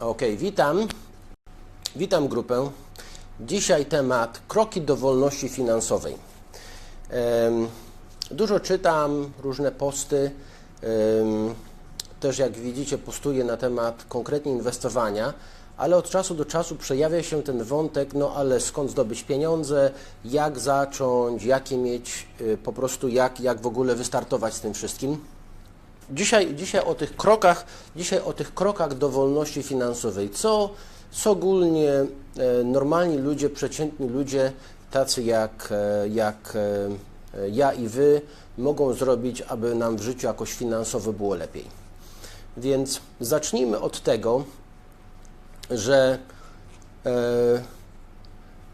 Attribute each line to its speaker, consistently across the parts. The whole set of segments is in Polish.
Speaker 1: Ok, witam. Witam grupę. Dzisiaj temat kroki do wolności finansowej. Dużo czytam, różne posty. Też jak widzicie, postuję na temat konkretnie inwestowania, ale od czasu do czasu przejawia się ten wątek, no ale skąd zdobyć pieniądze, jak zacząć, jakie mieć, y, po prostu jak, jak w ogóle wystartować z tym wszystkim. Dzisiaj, dzisiaj, o tych krokach, dzisiaj o tych krokach do wolności finansowej. Co, co ogólnie e, normalni ludzie, przeciętni ludzie, tacy jak, e, jak e, ja i wy, mogą zrobić, aby nam w życiu jakoś finansowo było lepiej. Więc zacznijmy od tego, że e,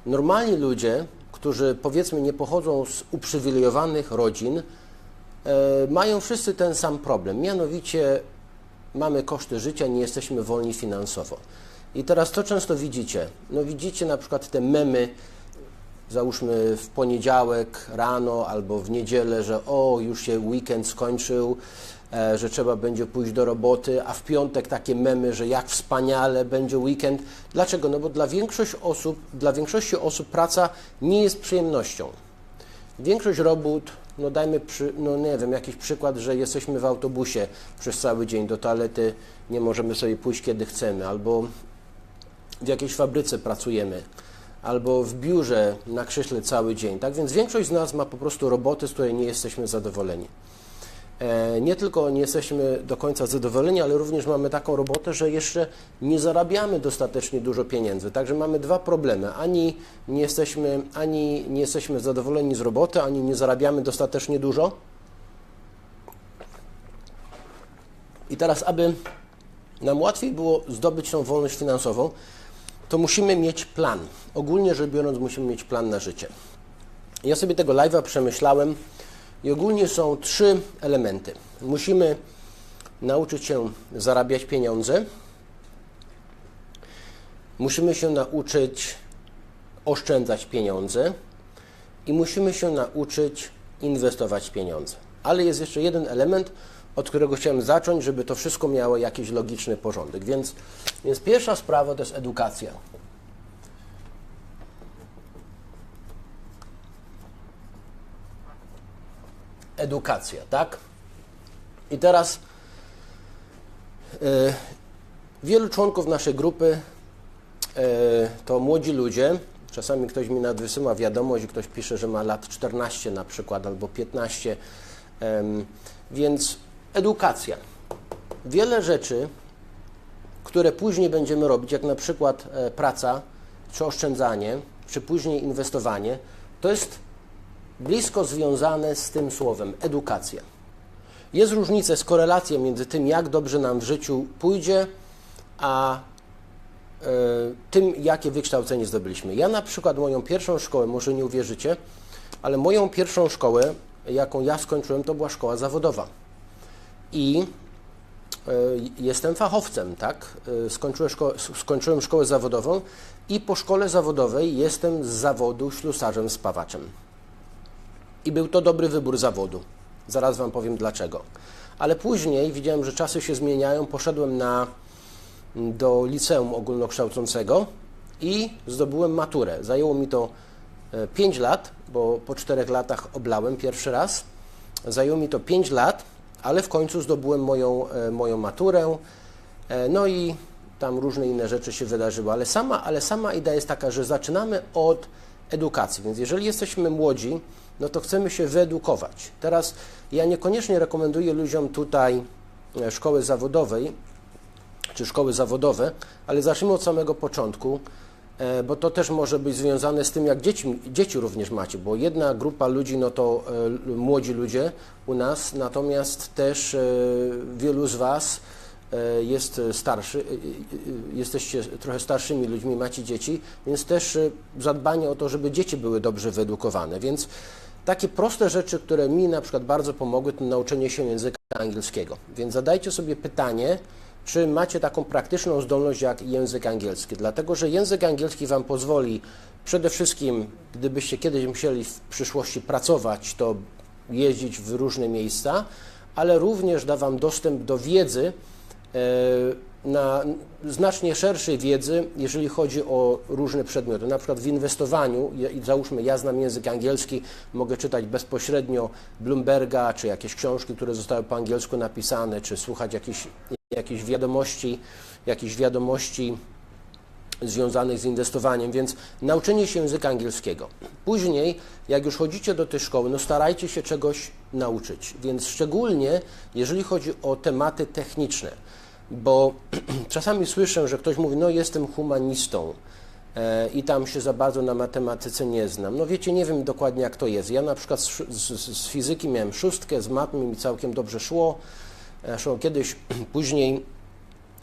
Speaker 1: normalni ludzie, którzy powiedzmy nie pochodzą z uprzywilejowanych rodzin, mają wszyscy ten sam problem. Mianowicie mamy koszty życia, nie jesteśmy wolni finansowo. I teraz to często widzicie. No widzicie na przykład te memy, załóżmy w poniedziałek rano albo w niedzielę, że o, już się weekend skończył, e, że trzeba będzie pójść do roboty, a w piątek takie memy, że jak wspaniale będzie weekend. Dlaczego? No bo dla, większość osób, dla większości osób praca nie jest przyjemnością. Większość robót, no dajmy, przy, no nie wiem, jakiś przykład, że jesteśmy w autobusie przez cały dzień, do toalety nie możemy sobie pójść kiedy chcemy, albo w jakiejś fabryce pracujemy, albo w biurze na krześle cały dzień. Tak więc większość z nas ma po prostu roboty, z której nie jesteśmy zadowoleni. E, Nie tylko nie jesteśmy do końca zadowoleni, ale również mamy taką robotę, że jeszcze nie zarabiamy dostatecznie dużo pieniędzy. Także mamy dwa problemy. Ani nie jesteśmy, ani nie jesteśmy zadowoleni z roboty, ani nie zarabiamy dostatecznie dużo. I teraz, aby nam łatwiej było zdobyć tą wolność finansową, to musimy mieć plan. Ogólnie rzecz biorąc, musimy mieć plan na życie. Ja sobie tego live'a przemyślałem i ogólnie są trzy elementy. Musimy nauczyć się zarabiać pieniądze, musimy się nauczyć oszczędzać pieniądze i musimy się nauczyć inwestować pieniądze. Ale jest jeszcze jeden element, od którego chciałem zacząć, żeby to wszystko miało jakiś logiczny porządek. Więc, więc pierwsza sprawa to jest edukacja. Edukacja, tak? I teraz e, wielu członków naszej grupy e, to młodzi ludzie. Czasami ktoś mi nawet wysyła wiadomość ktoś pisze, że ma lat 14 na przykład albo 15. Em, więc edukacja. Wiele rzeczy, które później będziemy robić, jak na przykład e, praca, czy oszczędzanie, czy później inwestowanie, to jest blisko związane z tym słowem edukacja. Jest różnica, jest korelacja między tym, jak dobrze nam w życiu pójdzie, a e, tym, jakie wykształcenie zdobyliśmy. Ja na przykład moją pierwszą szkołę, może nie uwierzycie, ale moją pierwszą szkołę, jaką ja skończyłem, to była szkoła zawodowa. I e, jestem fachowcem, tak? E, Skończyłem, skończyłem szkołę zawodową i po szkole zawodowej jestem z zawodu ślusarzem spawaczem. I był to dobry wybór zawodu. Zaraz Wam powiem dlaczego. Ale później widziałem, że czasy się zmieniają. Poszedłem na, do liceum ogólnokształcącego i zdobyłem maturę. Zajęło mi to 5 lat, bo po 4 latach oblałem pierwszy raz. Zajęło mi to 5 lat, ale w końcu zdobyłem moją, e, moją maturę. E, No i tam różne inne rzeczy się wydarzyły, ale sama, ale sama idea jest taka, że zaczynamy od edukacji. Więc jeżeli jesteśmy młodzi, no to chcemy się wyedukować. Teraz ja niekoniecznie rekomenduję ludziom tutaj e, szkoły zawodowej, czy szkoły zawodowe, ale zacznijmy od samego początku, e, bo to też może być związane z tym, jak dzieci, dzieci również macie, bo jedna grupa ludzi, no to e, młodzi ludzie u nas, natomiast też wielu z Was jest starszy, e, e, jesteście trochę starszymi ludźmi, macie dzieci, więc też e, zadbanie o to, żeby dzieci były dobrze wyedukowane. Więc takie proste rzeczy, które mi na przykład bardzo pomogły, to nauczenie się języka angielskiego. Więc zadajcie sobie pytanie, czy macie taką praktyczną zdolność jak język angielski. Dlatego, że język angielski Wam pozwoli przede wszystkim, gdybyście kiedyś musieli w przyszłości pracować, to jeździć w różne miejsca, ale również da Wam dostęp do wiedzy, e, na znacznie szerszej wiedzy, jeżeli chodzi o różne przedmioty. Na przykład w inwestowaniu, załóżmy, ja znam język angielski, mogę czytać bezpośrednio Bloomberga, czy jakieś książki, które zostały po angielsku napisane, czy słuchać jakichś, jakichś wiadomości, jakichś wiadomości związanych z inwestowaniem, więc nauczenie się języka angielskiego. Później, jak już chodzicie do tej szkoły, no starajcie się czegoś nauczyć, więc szczególnie jeżeli chodzi o tematy techniczne, bo czasami słyszę, że ktoś mówi, no jestem humanistą e, i tam się za bardzo na matematyce nie znam. No wiecie, nie wiem dokładnie jak to jest. Ja na przykład z, z, z fizyki miałem szóstkę, z matmy mi całkiem dobrze szło. Szło kiedyś, później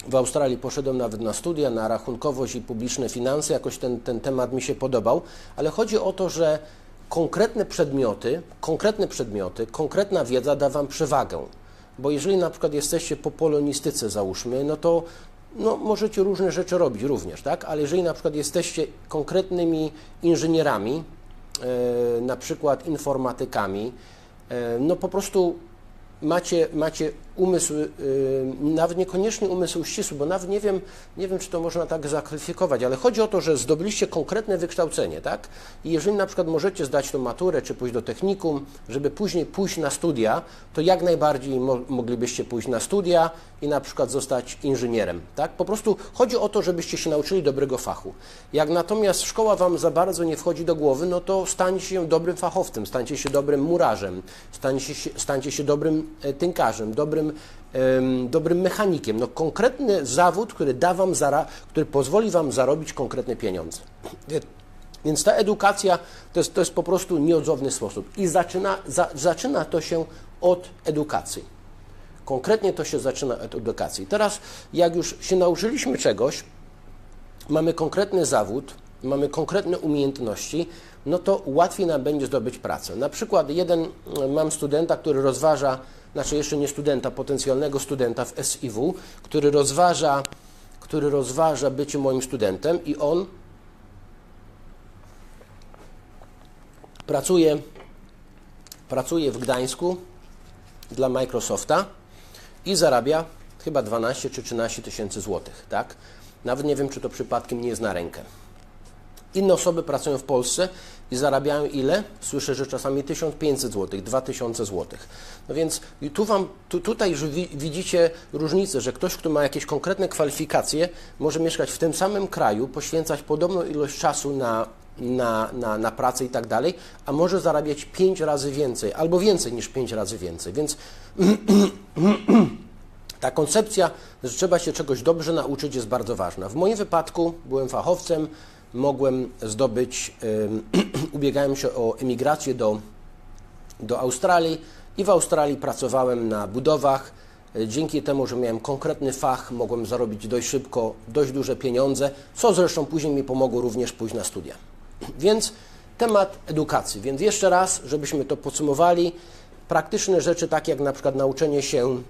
Speaker 1: w Australii poszedłem nawet na studia, na rachunkowość i publiczne finanse, jakoś ten, ten temat mi się podobał, ale chodzi o to, że konkretne przedmioty, konkretne przedmioty, konkretna wiedza da Wam przewagę. Bo jeżeli na przykład jesteście po polonistyce, załóżmy, no to no, możecie różne rzeczy robić również, tak? Ale jeżeli na przykład jesteście konkretnymi inżynierami, e, na przykład informatykami, e, no po prostu macie, macie umysł, yy, nawet niekoniecznie umysł ścisły, bo nawet nie wiem, nie wiem, czy to można tak zakwalifikować, ale chodzi o to, że zdobyliście konkretne wykształcenie, tak? I jeżeli na przykład możecie zdać tą maturę, czy pójść do technikum, żeby później pójść na studia, to jak najbardziej mo moglibyście pójść na studia i na przykład zostać inżynierem, tak? Po prostu chodzi o to, żebyście się nauczyli dobrego fachu. Jak natomiast szkoła Wam za bardzo nie wchodzi do głowy, no to stańcie się dobrym fachowcem, stańcie się dobrym murarzem, stańcie się, stańcie się dobrym e, tynkarzem, dobrym, em, dobrym mechanikiem. No, konkretny zawód, który da wam zara, który pozwoli Wam zarobić konkretne pieniądze. Więc ta edukacja to jest, to jest po prostu nieodzowny sposób. I zaczyna, za, zaczyna to się od edukacji. Konkretnie to się zaczyna od edukacji. Teraz, jak już się nauczyliśmy czegoś, mamy konkretny zawód, mamy konkretne umiejętności, no to łatwiej nam będzie zdobyć pracę. Na przykład jeden, mam studenta, który rozważa, znaczy jeszcze nie studenta, potencjalnego studenta w SIW, który rozważa, który rozważa bycie moim studentem i on pracuje, pracuje w Gdańsku dla Microsofta i zarabia chyba 12 czy 13 tysięcy złotych, tak? Nawet nie wiem, czy to przypadkiem nie jest na rękę. Inne osoby pracują w Polsce i zarabiają ile? Słyszę, że czasami 1500 zł, 2000 zł. No więc tu wam, tu, tutaj już wi, widzicie różnicę, że ktoś, kto ma jakieś konkretne kwalifikacje, może mieszkać w tym samym kraju, poświęcać podobną ilość czasu na, na, na, na pracę i tak dalej, a może zarabiać 5 razy więcej, albo więcej niż 5 razy więcej. Więc ta koncepcja, że trzeba się czegoś dobrze nauczyć, jest bardzo ważna. W moim wypadku byłem fachowcem, mogłem zdobyć, ubiegałem się o emigrację do, do Australii i w Australii pracowałem na budowach. Y, Dzięki temu, że miałem konkretny fach, mogłem zarobić dość szybko dość duże pieniądze, co zresztą później mi pomogło również pójść na studia. Więc temat edukacji. Więc jeszcze raz, żebyśmy to podsumowali, praktyczne rzeczy takie jak na przykład nauczenie się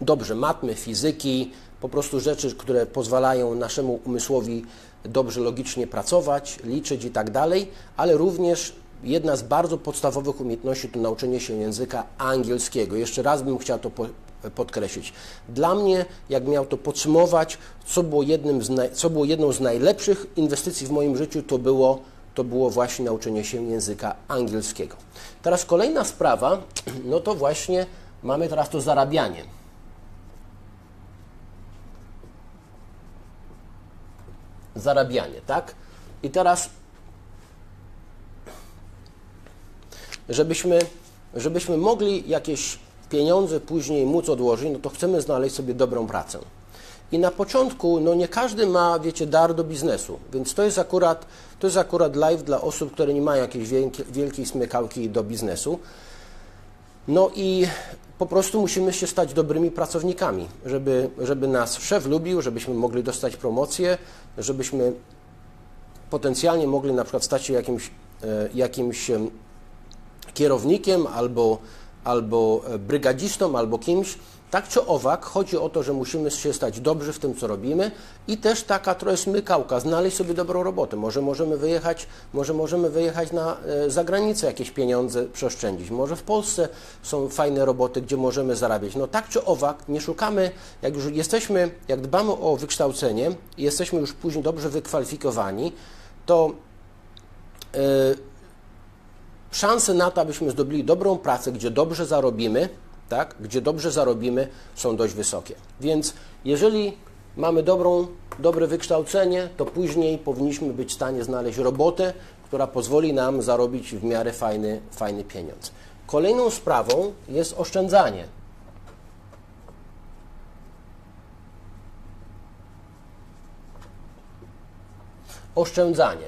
Speaker 1: dobrze matmy, fizyki, po prostu rzeczy, które pozwalają naszemu umysłowi dobrze logicznie pracować, liczyć i tak dalej, ale również jedna z bardzo podstawowych umiejętności to nauczenie się języka angielskiego. Jeszcze raz bym chciał to po, podkreślić. Dla mnie, jak miał to podsumować, co było, jednym co było jedną z najlepszych inwestycji w moim życiu, to było, to było właśnie nauczenie się języka angielskiego. Teraz kolejna sprawa, no to właśnie mamy teraz to zarabianie. Zarabianie, tak? I teraz, żebyśmy, żebyśmy mogli jakieś pieniądze później móc odłożyć, no to chcemy znaleźć sobie dobrą pracę. I na początku, no nie każdy ma, wiecie, dar do biznesu, więc to jest akurat, to jest akurat live dla osób, które nie mają jakiejś wielkiej, wielkiej smykałki do biznesu. No i po prostu musimy się stać dobrymi pracownikami, żeby, żeby nas szef lubił, żebyśmy mogli dostać promocję, żebyśmy potencjalnie mogli na przykład stać się jakimś, e, jakimś em, kierownikiem albo, albo e, brygadzistą, albo kimś, Tak czy owak, chodzi o to, że musimy się stać dobrzy w tym, co robimy i też taka trochę smykałka, znaleźć sobie dobrą robotę. Może możemy wyjechać, może możemy wyjechać na e, zagranicę, jakieś pieniądze przeoszczędzić. Może w Polsce są fajne roboty, gdzie możemy zarabiać. No tak czy owak, nie szukamy, jak już jesteśmy, jak dbamy o wykształcenie i jesteśmy już później dobrze wykwalifikowani, to e, szanse na to, abyśmy zdobyli dobrą pracę, gdzie dobrze zarobimy, tak, gdzie dobrze zarobimy, są dość wysokie. Więc jeżeli mamy dobrą, dobre wykształcenie, to później powinniśmy być w stanie znaleźć robotę, która pozwoli nam zarobić w miarę fajny, fajny pieniądz. Kolejną sprawą jest oszczędzanie. Oszczędzanie.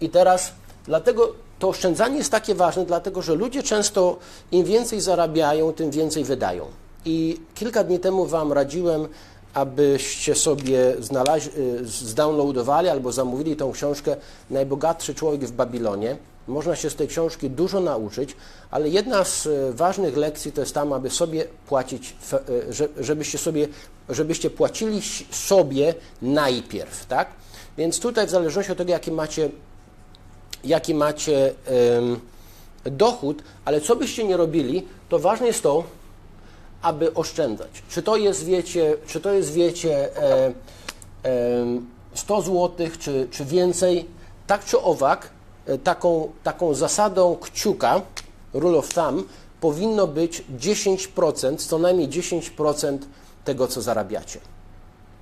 Speaker 1: I teraz dlatego to oszczędzanie jest takie ważne, dlatego że ludzie często im więcej zarabiają, tym więcej wydają. I kilka dni temu Wam radziłem, abyście sobie znaleźli, zdownloadowali albo zamówili tą książkę Najbogatszy człowiek w Babilonie. Można się z tej książki dużo nauczyć, ale jedna z e, ważnych lekcji to jest tam, aby sobie płacić, że- żebyście sobie, żebyście płacili sobie najpierw, tak? Więc tutaj w zależności od tego, jaki macie jaki macie dochód, ale co byście nie robili, to ważne jest to, aby oszczędzać. Czy to jest, wiecie, czy to jest, wiecie e, em, 100 zł, czy, czy więcej, tak czy owak, e, taką, taką zasadą kciuka, rule of thumb, powinno być 10%, co najmniej 10% tego, co zarabiacie.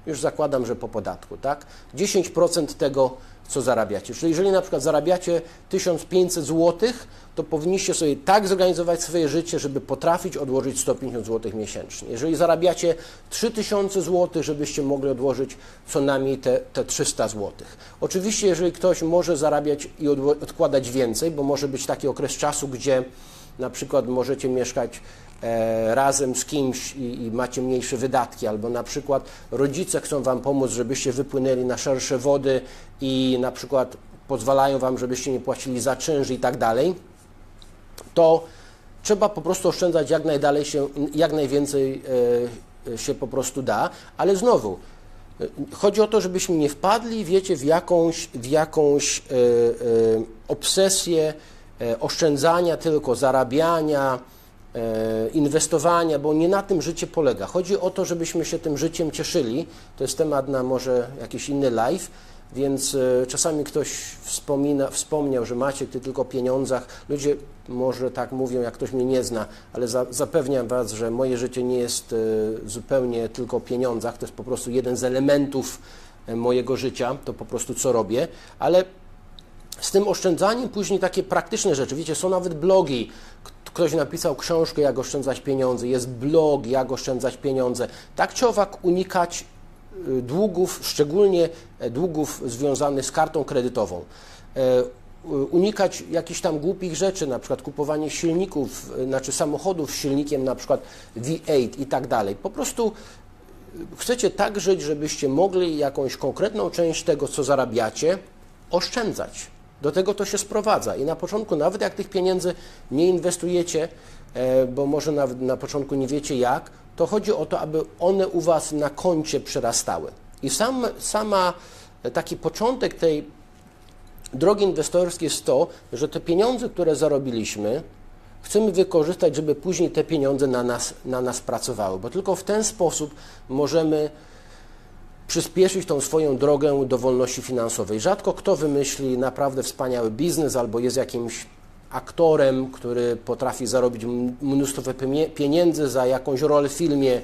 Speaker 1: Już zakładam, że po podatku, tak? 10% tego, co zarabiacie. Czyli jeżeli na przykład zarabiacie 1500 zł, to powinniście sobie tak zorganizować swoje życie, żeby potrafić odłożyć 150 zł miesięcznie. Jeżeli zarabiacie 3000 zł, żebyście mogli odłożyć co najmniej te, te 300 zł. Oczywiście, jeżeli ktoś może zarabiać i odkładać więcej, bo może być taki okres czasu, gdzie na przykład możecie mieszkać razem z kimś i, i macie mniejsze wydatki, albo na przykład rodzice chcą Wam pomóc, żebyście wypłynęli na szersze wody i na przykład pozwalają Wam, żebyście nie płacili za czynsz i tak dalej, to trzeba po prostu oszczędzać jak najdalej się, jak najwięcej e, się po prostu da, ale znowu, e, Chodzi o to, żebyśmy nie wpadli, wiecie, w jakąś, w jakąś e, e, obsesję e, oszczędzania tylko, zarabiania, e, inwestowania, bo nie na tym życie polega. Chodzi o to, żebyśmy się tym życiem cieszyli. To jest temat na może jakiś inny live, więc e, czasami ktoś wspomina, wspomniał, że Maciek, ty tylko o pieniądzach. Ludzie może tak mówią, jak ktoś mnie nie zna, ale za, zapewniam Was, że moje życie nie jest e, zupełnie tylko o pieniądzach. To jest po prostu jeden z elementów e, mojego życia, to po prostu co robię, ale z tym oszczędzaniem później takie praktyczne rzeczy. Wiecie, są nawet blogi. Ktoś napisał książkę, jak oszczędzać pieniądze. Jest blog, jak oszczędzać pieniądze. Tak czy owak unikać y, długów, szczególnie e, długów związanych z kartą kredytową. E, Unikać jakichś tam głupich rzeczy, na przykład kupowanie silników, y, znaczy samochodów z silnikiem na przykład V8 i tak dalej. Po prostu chcecie tak żyć, żebyście mogli jakąś konkretną część tego, co zarabiacie, oszczędzać. Do tego to się sprowadza. I na początku, nawet jak tych pieniędzy nie inwestujecie, e, bo może nawet na początku nie wiecie jak, to chodzi o to, aby one u Was na koncie przerastały. I sam, sama e, taki początek tej drogi inwestorskiej jest to, że te pieniądze, które zarobiliśmy, chcemy wykorzystać, żeby później te pieniądze na nas, na nas pracowały, bo tylko w ten sposób możemy przyspieszyć tą swoją drogę do wolności finansowej. Rzadko kto wymyśli naprawdę wspaniały biznes albo jest jakimś aktorem, który potrafi zarobić mnóstwo pieniędzy za jakąś rolę w filmie.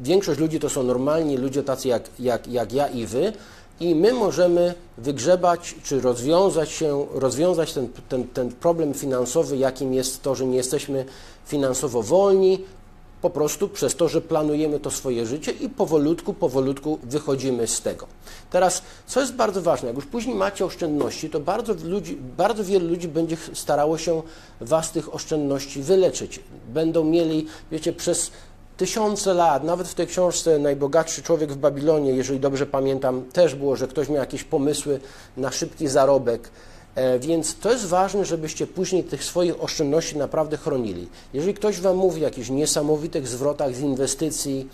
Speaker 1: Większość ludzi to są normalni ludzie tacy jak, jak, jak ja i wy i my możemy wygrzebać czy rozwiązać się, rozwiązać ten, ten, ten problem finansowy, jakim jest to, że nie jesteśmy finansowo wolni, po prostu przez to, że planujemy to swoje życie i powolutku, powolutku wychodzimy z tego. Teraz, co jest bardzo ważne, jak już później macie oszczędności, to bardzo, ludzi, bardzo wielu ludzi będzie starało się Was tych oszczędności wyleczyć. Będą mieli, wiecie, przez tysiące lat, nawet w tej książce Najbogatszy człowiek w Babilonie, jeżeli dobrze pamiętam, też było, że ktoś miał jakieś pomysły na szybki zarobek Więc to jest ważne, żebyście później tych swoich oszczędności naprawdę chronili. Jeżeli ktoś Wam mówi o jakichś niesamowitych zwrotach z inwestycji,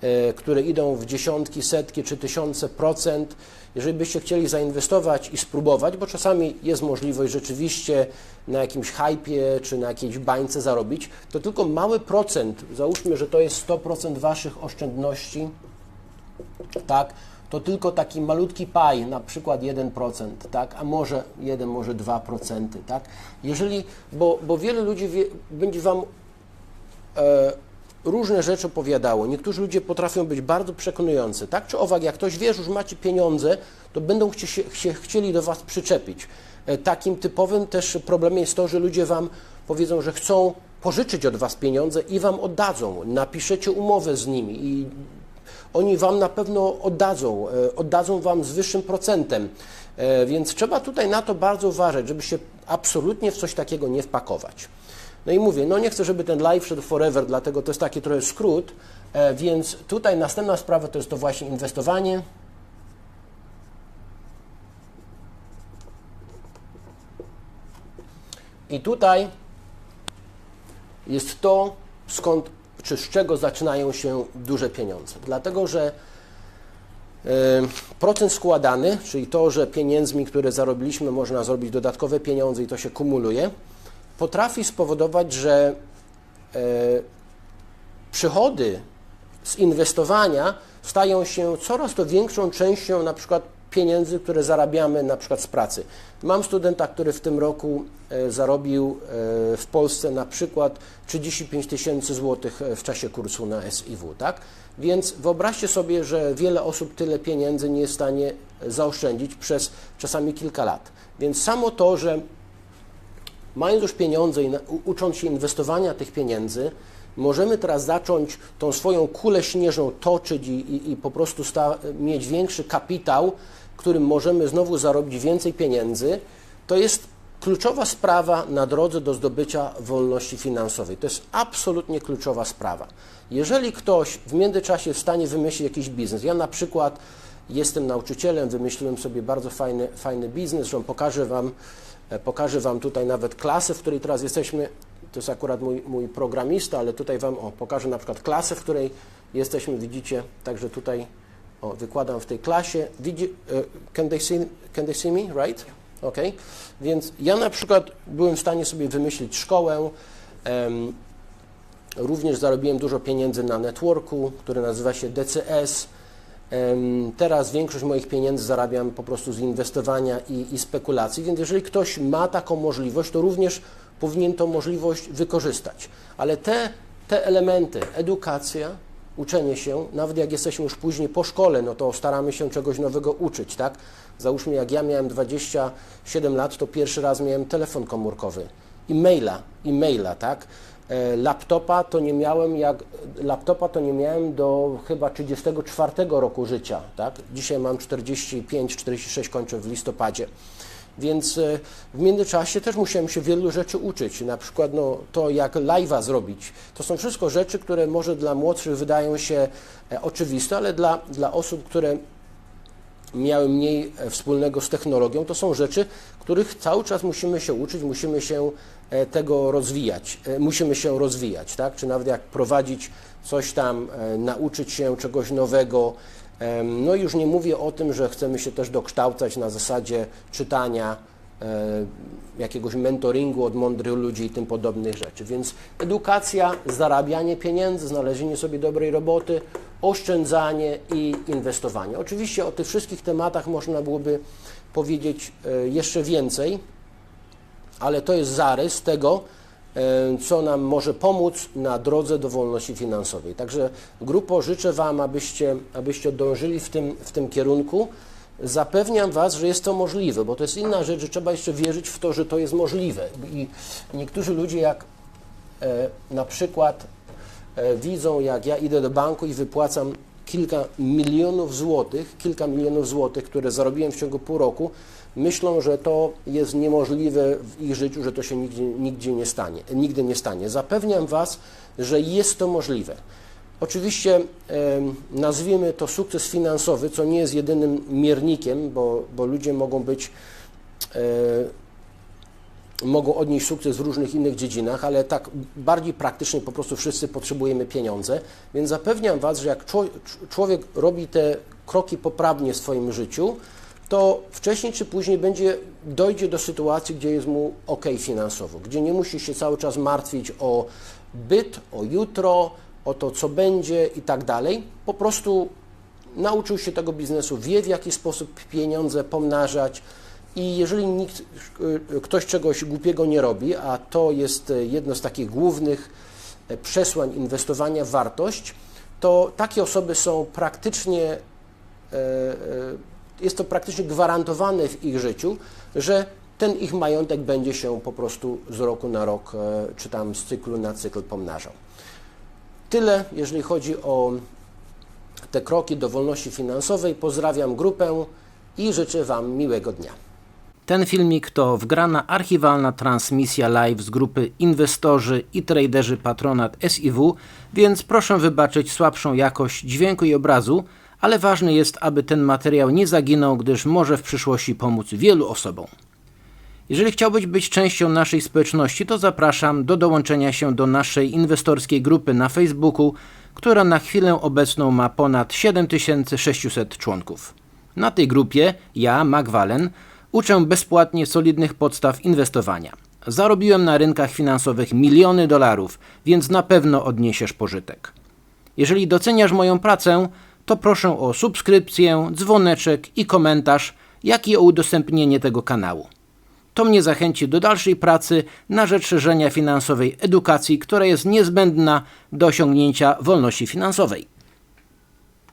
Speaker 1: e, które idą w dziesiątki, setki czy tysiące procent, jeżeli byście chcieli zainwestować i spróbować, bo czasami jest możliwość rzeczywiście na jakimś hypie czy na jakiejś bańce zarobić, to tylko mały procent, załóżmy, że to jest 100% Waszych oszczędności, tak, to tylko taki malutki paj, na przykład 1%, tak, a może 1, może 2%, tak. Jeżeli, bo, bo wiele ludzi wie, będzie Wam e, różne rzeczy opowiadało. Niektórzy ludzie potrafią być bardzo przekonujący, tak czy owak, jak ktoś wie, że już macie pieniądze, to będą chcie, się, się, chcieli do Was przyczepić. E, takim typowym też problemem jest to, że ludzie Wam powiedzą, że chcą pożyczyć od Was pieniądze i Wam oddadzą. Napiszecie umowę z nimi i oni Wam na pewno oddadzą, e, oddadzą Wam z wyższym procentem. E, Więc trzeba tutaj na to bardzo uważać, żeby się absolutnie w coś takiego nie wpakować. No i mówię, no nie chcę, żeby ten live szedł forever, dlatego to jest taki trochę skrót, e, więc tutaj następna sprawa to jest to właśnie inwestowanie. I tutaj jest to, skąd czy z czego zaczynają się duże pieniądze. Dlatego, że procent składany, czyli to, że pieniędzmi, które zarobiliśmy, można zrobić dodatkowe pieniądze i to się kumuluje, potrafi spowodować, że e, przychody z inwestowania stają się coraz to większą częścią na przykład pieniędzy, które zarabiamy na przykład z pracy. Mam studenta, który w tym roku e, zarobił e, w Polsce na przykład 35 tysięcy złotych e, w czasie kursu na SIW, tak? Więc wyobraźcie sobie, że wiele osób tyle pieniędzy nie jest w stanie zaoszczędzić przez czasami kilka lat. Więc samo to, że mając już pieniądze i ucząc się inwestowania tych pieniędzy, możemy teraz zacząć tą swoją kulę śnieżną toczyć i, i, i po prostu mieć większy kapitał, którym możemy znowu zarobić więcej pieniędzy, to jest kluczowa sprawa na drodze do zdobycia wolności finansowej. To jest absolutnie kluczowa sprawa. Jeżeli ktoś w międzyczasie jest w stanie wymyślić jakiś biznes, ja na przykład jestem nauczycielem, wymyśliłem sobie bardzo fajny, fajny biznes, że pokażę Wam, e, pokażę Wam tutaj nawet klasę, w której teraz jesteśmy. To jest akurat mój, mój programista, ale tutaj Wam o, pokażę na przykład klasę, w której jesteśmy. Widzicie, także tutaj o, wykładam w tej klasie. Widzi, uh, can, they see, can they see me, right? Ok. Więc ja na przykład byłem w stanie sobie wymyślić szkołę. Um, również zarobiłem dużo pieniędzy na networku, który nazywa się DCS. Um, teraz większość moich pieniędzy zarabiam po prostu z inwestowania i, i spekulacji, więc jeżeli ktoś ma taką możliwość, to również powinien tą możliwość wykorzystać. Ale te, te elementy, edukacja, uczenie się, nawet jak jesteśmy już później po szkole, no to staramy się czegoś nowego uczyć, tak? Załóżmy, jak ja miałem 27 lat, to pierwszy raz miałem telefon komórkowy, e-maila, e-maila, tak? E, laptopa to nie miałem jak, laptopa to nie miałem do chyba 34 roku życia, tak? Dzisiaj mam 45, 46, kończę w listopadzie. Więc e, w międzyczasie też musiałem się wielu rzeczy uczyć, na przykład no, to, jak live'a zrobić. To są wszystko rzeczy, które może dla młodszych wydają się e, oczywiste, ale dla, dla osób, które miały mniej e, wspólnego z technologią, to są rzeczy, których cały czas musimy się uczyć, musimy się tego rozwijać, musimy się rozwijać, tak? Czy nawet jak prowadzić coś tam, nauczyć się czegoś nowego, no już nie mówię o tym, że chcemy się też dokształcać na zasadzie czytania, e, jakiegoś mentoringu od mądrych ludzi i tym podobnych rzeczy. Więc edukacja, zarabianie pieniędzy, znalezienie sobie dobrej roboty, oszczędzanie i inwestowanie. Oczywiście o tych wszystkich tematach można byłoby powiedzieć e, jeszcze więcej, ale to jest zarys tego, co nam może pomóc na drodze do wolności finansowej. Także grupo życzę Wam, abyście, abyście dążyli w tym, w tym kierunku. Zapewniam Was, że jest to możliwe, bo to jest inna rzecz, że trzeba jeszcze wierzyć w to, że to jest możliwe. I niektórzy ludzie, jak e, na przykład e, widzą, jak ja idę do banku i wypłacam kilka milionów złotych, kilka milionów złotych, które zarobiłem w ciągu pół roku, myślą, że to jest niemożliwe w ich życiu, że to się nigdzie, nigdzie nie stanie, nigdy nie stanie. Zapewniam Was, że jest to możliwe. Oczywiście nazwijmy to sukces finansowy, co nie jest jedynym miernikiem, bo, bo ludzie mogą być e, mogą odnieść sukces w różnych innych dziedzinach, ale tak bardziej praktycznie po prostu wszyscy potrzebujemy pieniądze, więc zapewniam Was, że jak czło- człowiek robi te kroki poprawnie w swoim życiu, to wcześniej czy później będzie, dojdzie do sytuacji, gdzie jest mu ok finansowo, gdzie nie musi się cały czas martwić o byt, o jutro, o to, co będzie i tak dalej. Po prostu nauczył się tego biznesu, wie w jaki sposób pieniądze pomnażać i jeżeli nikt, y, ktoś czegoś głupiego nie robi, a to jest y, jedno z takich głównych e, przesłań inwestowania w wartość, to takie osoby są praktycznie, e, e, jest to praktycznie gwarantowane w ich życiu, że ten ich majątek będzie się po prostu z roku na rok, e, czy tam z cyklu na cykl pomnażał. Tyle, jeżeli chodzi o te kroki do wolności finansowej. Pozdrawiam grupę i życzę Wam miłego dnia.
Speaker 2: Ten filmik to wgrana archiwalna transmisja live z grupy Inwestorzy i Traderzy Patronat SIW, więc proszę wybaczyć słabszą jakość dźwięku i obrazu, ale ważne jest, aby ten materiał nie zaginął, gdyż może w przyszłości pomóc wielu osobom. Jeżeli chciałbyś być częścią naszej społeczności, to zapraszam do dołączenia się do naszej inwestorskiej grupy na Facebooku, która na chwilę obecną ma ponad 7600 członków. Na tej grupie ja, Magwalen, uczę bezpłatnie solidnych podstaw inwestowania. Zarobiłem na rynkach finansowych miliony dolarów, więc na pewno odniesiesz pożytek. Jeżeli doceniasz moją pracę, to proszę o subskrypcję, dzwoneczek i komentarz, jak i o udostępnienie tego kanału. To mnie zachęci do dalszej pracy na rzecz szerzenia finansowej edukacji, która jest niezbędna do osiągnięcia wolności finansowej.